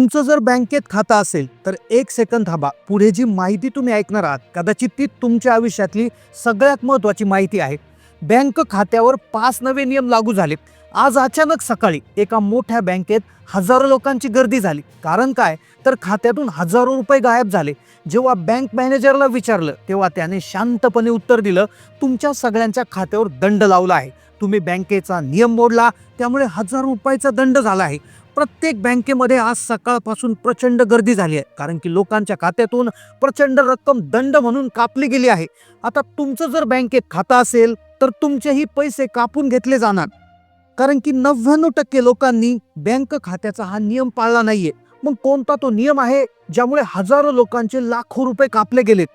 तुमचं जर बँकेत खातं असेल तर एक सेकंद थांबा. पुढे जी माहिती तुम्ही ऐकणार आहात कदाचित ती तुमच्या आयुष्यातली सगळ्यात महत्त्वाची माहिती आहे. बँक खात्यावर पाच नवे नियम लागू झाले. आज अचानक सकाळी एका मोठ्या बँकेत हजारो लोकांची गर्दी झाली. कारण काय? तर खात्यातून हजारो रुपये गायब झाले. जेव्हा बँक मॅनेजरला विचारलं तेव्हा त्याने शांतपणे उत्तर दिलं तुमच्या सगळ्यांच्या खात्यावर दंड लावला आहे. तुम्ही बँकेचा नियम मोडला त्यामुळे हजार रुपयाचा दंड झाला आहे. प्रत्येक बँकेमध्ये आज सकाळपासून प्रचंड गर्दी झाली आहे. कारण की लोकांच्या खात्यातून प्रचंड रक्कम दंड म्हणून कापली गेली आहे. आता तुमचं जर बँकेत खातं असेल तर तुमचेही पैसे कापून घेतले जाणार. कारण की नव्याण्णव टक्के लोकांनी बँक खात्याचा हा नियम पाळला नाहीये. मग कोणता तो नियम आहे ज्यामुळे हजारो लोकांचे लाखो रुपये कापले गेलेत?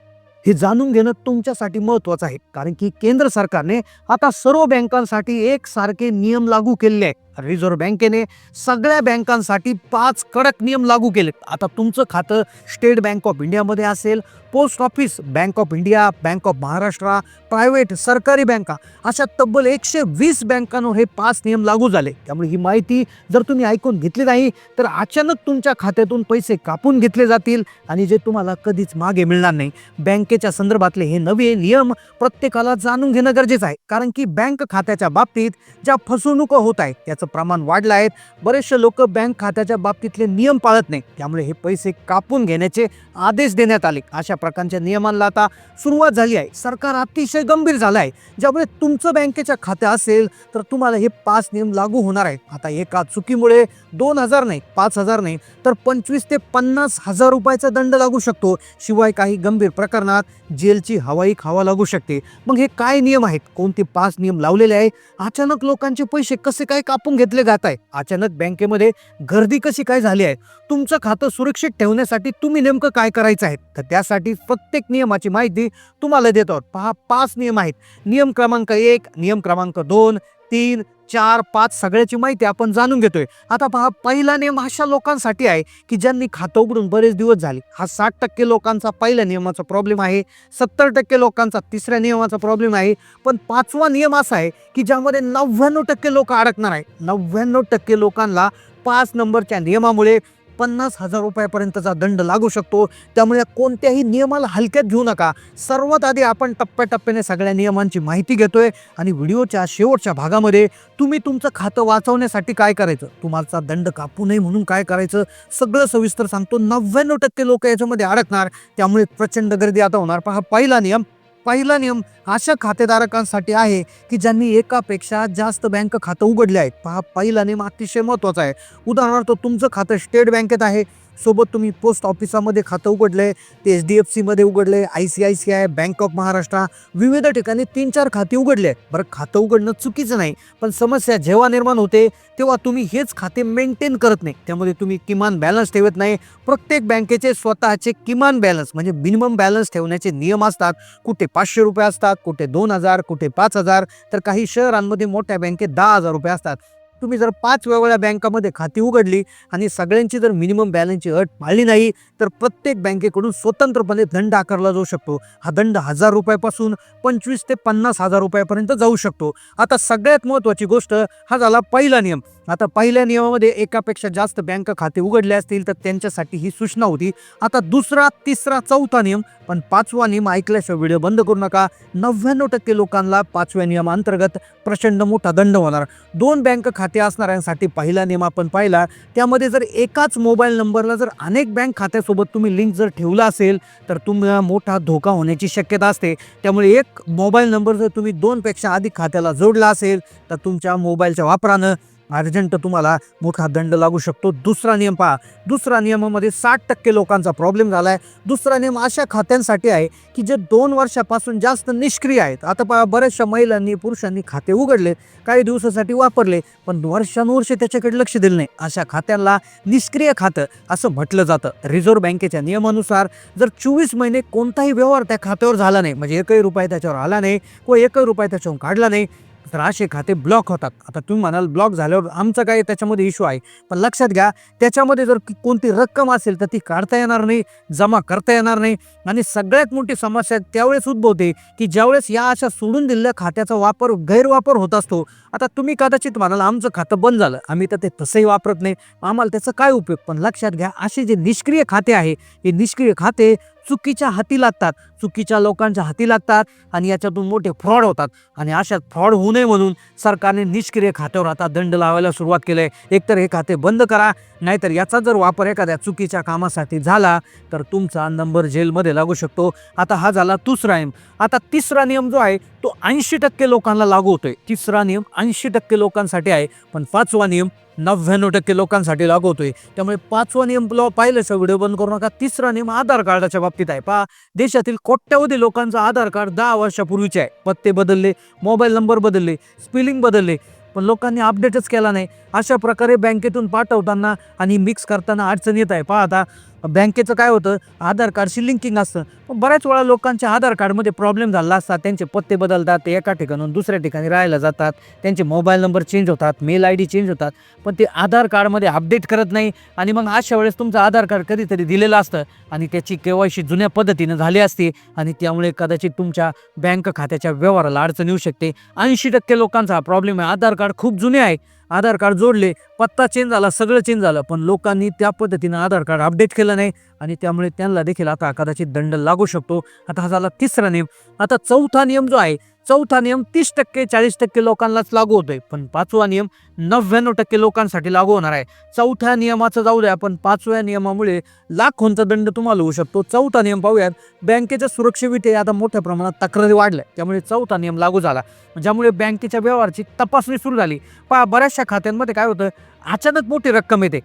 हे जाणून घेणं तुमच्यासाठी महत्वाचं आहे. कारण की केंद्र सरकारने आता सर्व बँकांसाठी एकसारखे नियम लागू केलेले आहे रिझर्व्ह बँकेने सगळ्या बँकांसाठी पाच कडक नियम लागू केलेत आता तुमचं खातं स्टेट बँक ऑफ इंडियामध्ये असेल post office bank of India bank of Maharashtra private सरकारी बँका अशा तब्बल एकशे वीस बँकांवर हे पाच नियम लागू झाले. त्यामुळे ही माहिती जर तुम्ही ऐकून घेतली नाही तर अचानक तुमच्या खात्यातून पैसे कापून घेतले जातील आणि जे तुम्हाला कधीच मागे मिळणार नाही. बँकेच्या संदर्भातले हे नवे नियम प्रत्येकाला जाणून घेणं गरजेचं आहे. कारण की बँक खात्याच्या बाबतीत ज्या फसवणुका होत आहेत त्याचं प्रमाण वाढलं आहे. बरेचसे लोक बँक खात्याच्या बाबतीतले नियम पाळत नाही त्यामुळे हे पैसे कापून घेण्याचे आदेश देण्यात आले. अशा प्रकारच्या नियमांना आता सुरुवात झाली आहे. सरकार अतिशय गंभीर झालं आहे. ज्यामुळे तुमचं बँकेच्या खात्या असेल तर तुम्हाला हे पाच नियम लागू होणार आहेत. आता एका चुकीमुळे दोन हजार नाही पाच हजार नाही तर पंचवीस ते पन्नास हजार रुपयाचा दंड लागू शकतो. शिवाय काही गंभीर प्रकरणात जेलची हवाई खावा लागू शकते. मग हे काय नियम आहेत? कोणते पाच नियम लावलेले आहे? अचानक लोकांचे पैसे कसे काय कापून घेतले जात आहे. अचानक बँकेमध्ये गर्दी कशी काय झाली आहे? तुमचं खातं सुरक्षित ठेवण्यासाठी तुम्ही नेमकं काय करायचं आहे? तर त्यासाठी प्रत्येक नियमाची माहिती तुम्हाला देत. आहोत. पहा पाच नियम आहेत. नियम क्रमांक एक नियम क्रमांक दोन तीन चार पाच सगळ्याची माहिती आपण जाणून घेतोय. आता पहा पहिला नियम अशा लोकांसाठी आहे की ज्यांनी खातं उघडून बरेच दिवस झाले. हा साठ टक्के लोकांचा पहिल्या नियमाचा प्रॉब्लेम आहे. सत्तर टक्के लोकांचा तिसऱ्या नियमाचा प्रॉब्लेम आहे. पण पाचवा नियम असा आहे की ज्यामध्ये नव्याण्णव टक्के लोक अडकणार आहे. नव्याण्णव टक्के लोकांना पाच नंबरच्या नियमामुळे पन्नास हजार रुपयापर्यंतचा दंड लागू शकतो. त्यामुळे कोणत्याही नियमाला हलक्यात घेऊ नका. सर्वात आधी आपण टप्प्याटप्प्याने सगळ्या नियमांची माहिती घेतोय आणि व्हिडिओच्या शेवटच्या भागामध्ये तुम्ही तुमचं खातं वाचवण्यासाठी काय करायचं? तुम्हाला दंड कापू नये म्हणून काय करायचं? सगळं सविस्तर सांगतो. नव्याण्णव टक्के लोक याच्यामध्ये अडकणार. त्यामुळे प्रचंड गर्दी आता होणार. पहा पहिला नियम पहिला नियम अशा खातेधारकांसाठी आहे की ज्यांनी एकापेक्षा जास्त बँक खातं उघडले आहेत. पहा पहिला नियम अतिशय महत्त्वाचा आहे. उदाहरणार्थ तुमचं खातं स्टेट बँकेत आहे. सोबत तुम्ही पोस्ट ऑफिसामध्ये खातं उघडलंय ते एच डी एफ सीमध्ये उघडले I C I C I bank of Maharashtra विविध ठिकाणी तीन चार खाती उघडले. आहेत बरं खातं उघडणं चुकीचं नाही पण समस्या जेव्हा निर्माण होते तेव्हा तुम्ही हेच खाते मेंटेन करत नाही. त्यामध्ये तुम्ही किमान बॅलन्स ठेवत नाही. प्रत्येक बँकेचे स्वतःचे किमान बॅलन्स म्हणजे मिनिमम बॅलन्स ठेवण्याचे नियम असतात. कुठे पाचशे रुपये असतात कुठे दोन हजार कुठे पाच हजार तर काही शहरांमध्ये मोठ्या बँकेत दहा हजार रुपये असतात. तुम्ही जर पाच वेगवेगळ्या बँकामध्ये खाती उघडली आणि सगळ्यांची जर मिनिमम बॅलन्सची अट पाळली नाही तर प्रत्येक बँकेकडून स्वतंत्रपणे दंड आकारला जाऊ शकतो. हा दंड हजार रुपयापासून पंचवीस ते पन्नास हजार रुपयापर्यंत जाऊ शकतो. आता सगळ्यात महत्त्वाची गोष्ट हा झाला पहिला नियम. आता पहिल्या नियमामध्ये एकापेक्षा जास्त बँक खाते उघडले असतील तर त्यांच्यासाठी ही सूचना होती. आता दुसरा तिसरा चौथा नियम पण पाचवा नियम ऐकल्याशिवाय व्हिडिओ बंद करू नका. नव्याण्णव टक्के लोकांना पाचव्या नियमाअंतर्गत प्रचंड मोठा दंड होणार. दोन बँक खाते असणाऱ्यांसाठी पहिला नियम आपण पाहिला. त्यामध्ये जर एकाच मोबाईल नंबरला जर अनेक बँक खात्यासोबत तुम्ही लिंक जर ठेवला असेल तर तुम्हाला मोठा धोका होण्याची शक्यता असते. त्यामुळे एक मोबाईल नंबर जर तुम्ही दोनपेक्षा अधिक खात्याला जोडला असेल तर तुमच्या मोबाईलच्या वापरानं अर्जंट तुम्हाला मोठा दंड लागू शकतो. दुसरा नियम पहा. दुसरा नियमामध्ये साठ टक्के लोकांचा प्रॉब्लेम झाला आहे दुसरा नियम अशा खात्यांसाठी आहे की जे दोन वर्षापासून जास्त निष्क्रिय आहेत. आता पहा बऱ्याचशा महिलांनी पुरुषांनी खाते उघडले काही दिवसासाठी वापरले पण वर्षानुवर्षे त्याच्याकडे लक्ष दिलं नाही. अशा खात्यांना निष्क्रिय खातं असं म्हटलं जातं. रिझर्व्ह बँकेच्या नियमानुसार जर चोवीस महिने कोणताही व्यवहार त्या खात्यावर झाला नाही म्हणजे एकही रुपये त्याच्यावर आला नाही व एकही रुपये त्याच्यावर काढला नाही तर असे खाते ब्लॉक होतात. आता तुम्ही म्हणाल ब्लॉक झाल्यावर आमचं काय त्याच्यामध्ये इश्यू आहे. पण लक्षात घ्या त्याच्यामध्ये जर कोणती रक्कम असेल तर ती काढता येणार नाही जमा करता येणार नाही. आणि सगळ्यात मोठी समस्या त्यावेळेस उद्भवते की ज्यावेळेस या अशा सोडून दिलेल्या खात्याचा वापर गैरवापर होत असतो. आता तुम्ही कदाचित म्हणाल आमचं खातं बंद झालं. आम्ही तर ते तसंही वापरत नाही. आम्हाला त्याचा काय उपयोग? पण लक्षात घ्या असे जे निष्क्रिय खाते आहे हे निष्क्रिय खाते चुकीच्या हाती लागतात. चुकीच्या लोकांच्या हाती लागतात आणि याच्यातून मोठे फ्रॉड होतात. आणि अशात फ्रॉड होऊ नये म्हणून सरकारने निष्क्रिय खात्यावर आता दंड लावायला सुरुवात केली आहे. एकतर हे खाते बंद करा नाहीतर याचा जर वापर एखाद्या चुकीच्या कामासाठी झाला तर तुमचा नंबर जेलमध्ये लागू शकतो. आता हा झाला दुसरा नियम. आता तिसरा नियम जो आहे तो ऐंशी टक्के लोकांना लागू होतोय. तिसरा नियम ऐंशी टक्के लोकांसाठी आहे. पण पाचवा नियम नव्याण्णव टक्के लोकांसाठी लागू होतोय त्यामुळे पाचवा नियम पाहिलं व्हिडिओ बंद करू नका. तिसरा नियम आधार कार्डाच्या बाबतीत आहे. पहा देशातील कोट्यावधी लोकांचं आधार कार्ड दहा वर्षापूर्वीचे आहे. पत्ते बदलले मोबाईल नंबर बदलले स्पेलिंग बदलले पण लोकांनी अपडेटच केला नाही. अशा प्रकारे बँकेतून पाठवताना आणि मिक्स करताना अडचण येत आहे. पहा आता बँकेचं काय होतं? आधार कार्डशी लिंकिंग असतं. पण बऱ्याच वेळा लोकांच्या आधार कार्डमध्ये प्रॉब्लेम झाला असतात त्यांचे पत्ते बदलतात ते एका ठिकाणून दुसऱ्या ठिकाणी राहायला जातात त्यांचे मोबाईल नंबर चेंज होतात मेल आय डी चेंज होतात पण ते आधार कार्डमध्ये अपडेट करत नाही. आणि मग अशा वेळेस तुमचं आधार कार्ड कधीतरी दिलेलं असतं आणि त्याची केवायशी जुन्या पद्धतीनं झाली असते आणि त्यामुळे कदाचित तुमच्या बँक खात्याच्या व्यवहाराला अडचण येऊ शकते. ऐंशी टक्के लोकांचा हा प्रॉब्लेम आहे. आधार कार्ड खूप जुने आहे. आधार कार्ड जोडले पत्ता चेंज झाला सगळं चेंज झालं पण लोकांनी त्या पद्धतीनं आधार कार्ड अपडेट केलं नाही आणि त्यामुळे त्यांना देखील आता कदाचित दंड लागू शकतो. आता हा झाला तिसरा नियम. आता चौथा नियम जो आहे चौथा नियम तीस टक्के चाळीस टक्के लोकांनाच लागू होतोय. पण पाचवा नियम नव्याण्णव टक्के लोकांसाठी लागू होणार आहे. चौथ्या नियमाचं जाऊ द्या पण पाचव्या नियमामुळे लाखोंचा दंड तुम्हाला होऊ शकतो. चौथा नियम पाहूयात बँकेच्या सुरक्षेविषयी आता मोठ्या प्रमाणात तक्रारी वाढल्या. त्यामुळे चौथा नियम लागू झाला. ज्यामुळे बँकेच्या व्यवहाराची तपासणी सुरू झाली. पहा बऱ्याचशा खात्यांमध्ये काय होतं अचानक मोठी रक्कम येते.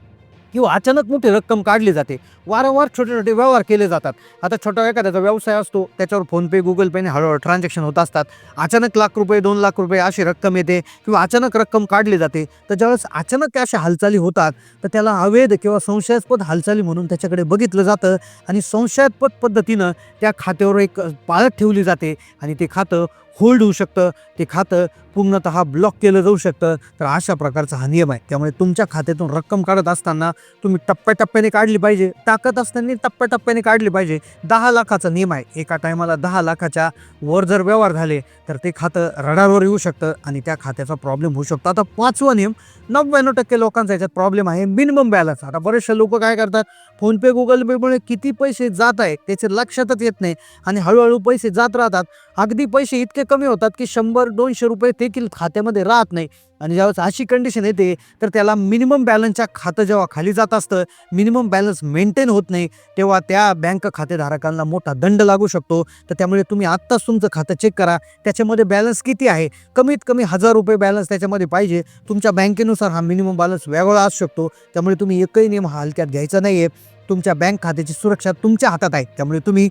किंवा अचानक मोठी रक्कम काढली जाते. वारंवार छोटे छोटे व्यवहार केले जातात. आता छोटा एखाद्याचा व्यवसाय असतो त्याच्यावर फोनपे गुगल पेने हळूहळू ट्रान्झॅक्शन होत असतात. अचानक लाख रुपये दोन लाख रुपये अशी रक्कम येते किंवा अचानक रक्कम काढली जाते. तर ज्यावेळेस अचानक अशा हालचाली होतात तर त्याला अवैध किंवा संशयास्पद हालचाली म्हणून त्याच्याकडे बघितलं जातं आणि संशयास्पद पद्धतीनं त्या खात्यावर एक पाळत ठेवली जाते आणि ते खातं होल्ड होऊ शकतं ते खातं पूर्णतः ब्लॉक केलं जाऊ शकतं. तर अशा प्रकारचा हा नियम आहे. त्यामुळे तुमच्या खात्यातून रक्कम काढत असताना तुम्ही टप्प्याटप्प्याने काढली पाहिजे. टाकत असताना टप्प्याटप्प्याने काढली पाहिजे. दहा लाखाचा नियम आहे. एका टायमाला दहा लाखाच्या वर जर व्यवहार झाले तर ते खातं रडारवर येऊ शकतं आणि त्या खात्याचा प्रॉब्लेम होऊ शकतो. आता पाचवा नियम नव्याण्णव टक्के लोकांचा याच्यात प्रॉब्लेम आहे. Minimum balance. आता बरेचसे लोक काय करतात फोनपे गुगल पेमुळे किती पैसे जात आहे त्याचे लक्षातच येत नाही आणि हळूहळू पैसे जात राहतात. अगदी पैसे इतके कमी होतात की शंभर दोनशे रुपये देखील खात्यामध्ये राहत नाही. आणि ज्यावेळेस अशी कंडिशन येते तर त्याला मिनिमम बॅलन्सच्या खातं जेव्हा खाली जात असतं मिनिमम बॅलन्स मेंटेन होत नाही तेव्हा त्या बँक खातेधारकांना मोठा दंड लागू शकतो. तर त्यामुळे तुम्ही आत्ताच तुमचं खातं चेक करा. त्याच्यामध्ये बॅलन्स किती आहे? कमीत कमी हजार रुपये बॅलन्स त्याच्यामध्ये पाहिजे. तुमच्या बँकेनुसार हा मिनिमम बॅलन्स वेगळा असू शकतो. त्यामुळे तुम्ही एकही नियम हा हलक्यात घ्यायचा नाही आहे तुमच्या बँक खात्याची सुरक्षा तुमच्या हातात आहे. त्यामुळे तुम्ही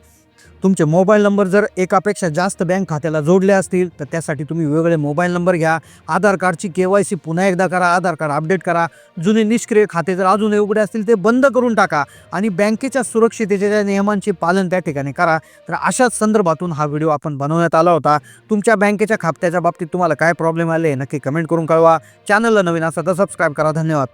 तुमचे मोबाईल नंबर जर एकापेक्षा जास्त बँक खात्याला जोडले असतील तर त्यासाठी तुम्ही वेगळे मोबाईल नंबर घ्या. आधार कार्डची के वाय सी पुन्हा एकदा करा आधार कार्ड अपडेट करा. जुने निष्क्रिय खाते जर अजून उघडे असतील ते बंद करून टाका आणि बँकेच्या सुरक्षितेच्या ज्या नियमांचे पालन त्या ठिकाणी करा. तर अशाच संदर्भातून हा व्हिडिओ आपण बनवण्यात आला होता. तुमच्या बँकेच्या खात्याच्या बाबतीत तुम्हाला काय प्रॉब्लेम आले नक्की कमेंट करून कळवा. चॅनलला नवीन असा तर सबस्क्राईब करा. धन्यवाद.